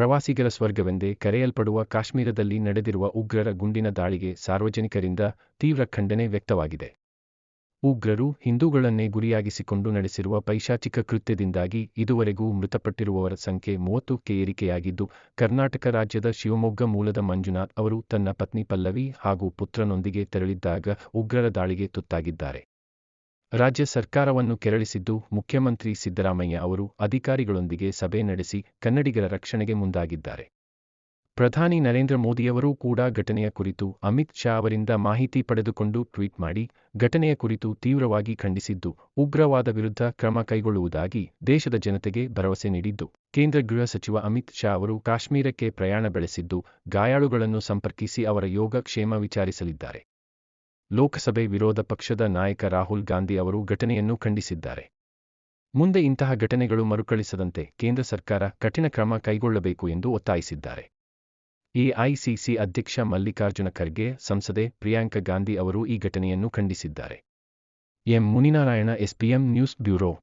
ಪ್ರವಾಸಿಗರ ಸ್ವರ್ಗವೆಂದೇ ಕರೆಯಲ್ಪಡುವ ಕಾಶ್ಮೀರದಲ್ಲಿ ನಡೆದಿರುವ ಉಗ್ರರ ಗುಂಡಿನ ದಾಳಿಗೆ ಸಾರ್ವಜನಿಕರಿಂದ ತೀವ್ರ ಖಂಡನೆ ವ್ಯಕ್ತವಾಗಿದೆ. ಉಗ್ರರು ಹಿಂದೂಗಳನ್ನೇ ಗುರಿಯಾಗಿಸಿಕೊಂಡು ನಡೆಸಿರುವ ಪೈಶಾಚಿಕ ಕೃತ್ಯದಿಂದಾಗಿ ಇದುವರೆಗೂ ಮೃತಪಟ್ಟಿರುವವರ ಸಂಖ್ಯೆ ಮೂವತ್ತಕ್ಕೆ ಏರಿಕೆಯಾಗಿದ್ದು, ಕರ್ನಾಟಕ ರಾಜ್ಯದ ಶಿವಮೊಗ್ಗ ಮೂಲದ ಮಂಜುನಾಥ್ ಅವರು ತನ್ನ ಪತ್ನಿ ಪಲ್ಲವಿ ಹಾಗೂ ಪುತ್ರನೊಂದಿಗೆ ತೆರಳಿದ್ದಾಗ ಉಗ್ರರ ದಾಳಿಗೆ ತುತ್ತಾಗಿದ್ದಾರೆ. ರಾಜ್ಯ ಸರ್ಕಾರವನ್ನು ಕೆರಳಿಸಿದ್ದು ಮುಖ್ಯಮಂತ್ರಿ ಸಿದ್ದರಾಮಯ್ಯ ಅವರು ಅಧಿಕಾರಿಗಳೊಂದಿಗೆ ಸಭೆ ನಡೆಸಿ ಕನ್ನಡಿಗರ ರಕ್ಷಣೆಗೆ ಮುಂದಾಗಿದ್ದಾರೆ. ಪ್ರಧಾನಿ ನರೇಂದ್ರ ಮೋದಿಯವರೂ ಕೂಡ ಘಟನೆಯ ಕುರಿತು ಅಮಿತ್ ಶಾ ಅವರಿಂದ ಮಾಹಿತಿ ಪಡೆದುಕೊಂಡು ಟ್ವೀಟ್ ಮಾಡಿ, ಘಟನೆಯ ಕುರಿತು ತೀವ್ರವಾಗಿ ಖಂಡಿಸಿದ್ದು, ಉಗ್ರವಾದ ವಿರುದ್ಧ ಕ್ರಮ ಕೈಗೊಳ್ಳುವುದಾಗಿ ದೇಶದ ಜನತೆಗೆ ಭರವಸೆ ನೀಡಿದ್ದು, ಕೇಂದ್ರ ಗೃಹ ಸಚಿವ ಅಮಿತ್ ಶಾ ಅವರು ಕಾಶ್ಮೀರಕ್ಕೆ ಪ್ರಯಾಣ ಬೆಳೆಸಿದ್ದು, ಗಾಯಾಳುಗಳನ್ನು ಸಂಪರ್ಕಿಸಿ ಅವರ ಯೋಗ ಕ್ಷೇಮ ವಿಚಾರಿಸಲಿದ್ದಾರೆ. ಲೋಕಸಭೆ ವಿರೋಧ ಪಕ್ಷದ ನಾಯಕ ರಾಹುಲ್ ಗಾಂಧಿ ಅವರು ಘಟನೆಯನ್ನು ಖಂಡಿಸಿದ್ದಾರೆ. ಮುಂದೆ ಇಂತಹ ಘಟನೆಗಳು ಮರುಕಳಿಸದಂತೆ ಕೇಂದ್ರ ಸರ್ಕಾರ ಕಠಿಣ ಕ್ರಮ ಕೈಗೊಳ್ಳಬೇಕು ಎಂದು ಒತ್ತಾಯಿಸಿದ್ದಾರೆ. ಎಐಸಿಸಿ ಅಧ್ಯಕ್ಷ ಮಲ್ಲಿಕಾರ್ಜುನ ಖರ್ಗೆ, ಸಂಸದೆ ಪ್ರಿಯಾಂಕ ಗಾಂಧಿ ಅವರು ಈ ಘಟನೆಯನ್ನು ಖಂಡಿಸಿದ್ದಾರೆ. M. Muninarayana SPM news bureau